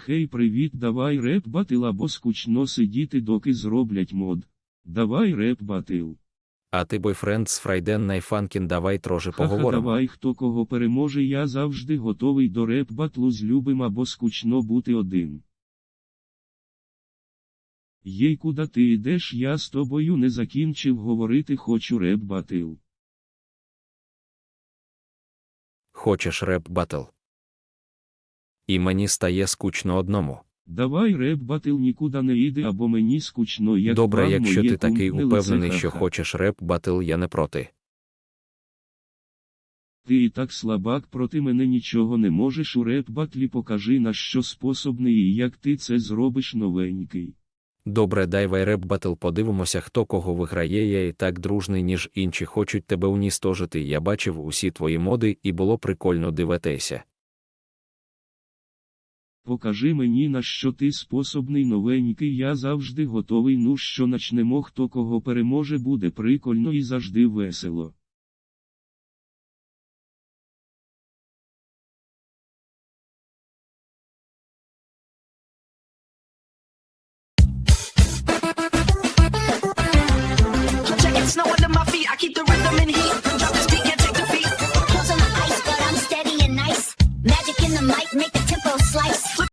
Хей, привіт, давай реп батил або скучно сидіти, доки зроблять мод. Давай реп батил. А ти бойфренд з Фрайден Найфанкін, давай трохи Ха-ха, давай, хто кого переможе, я завжди готовий до реп батлу з любим або скучно бути один. Єй, куди ти йдеш, я з тобою не закінчив говорити, хочу реп батил. Хочеш реп батл? І мені стає скучно одному. Давай реп батил нікуди не йде, або мені скучно, як Добре, вам якщо ти такий упевнений, що хочеш реп батл, я не проти. Ти і так слабак проти мене нічого не можеш у реп батлі покажи на що способний і як ти це зробиш новенький. Добре, давай реп батл подивимося, хто кого виграє. Я і так дружний, ніж інші хочуть тебе уністожити. Я бачив усі твої моди, і було прикольно дивитися. Покажи мені, на що ти способний новенький, я завжди готовий. Ну що начнемо, хто кого переможе, буде прикольно і завжди весело. Make the slice.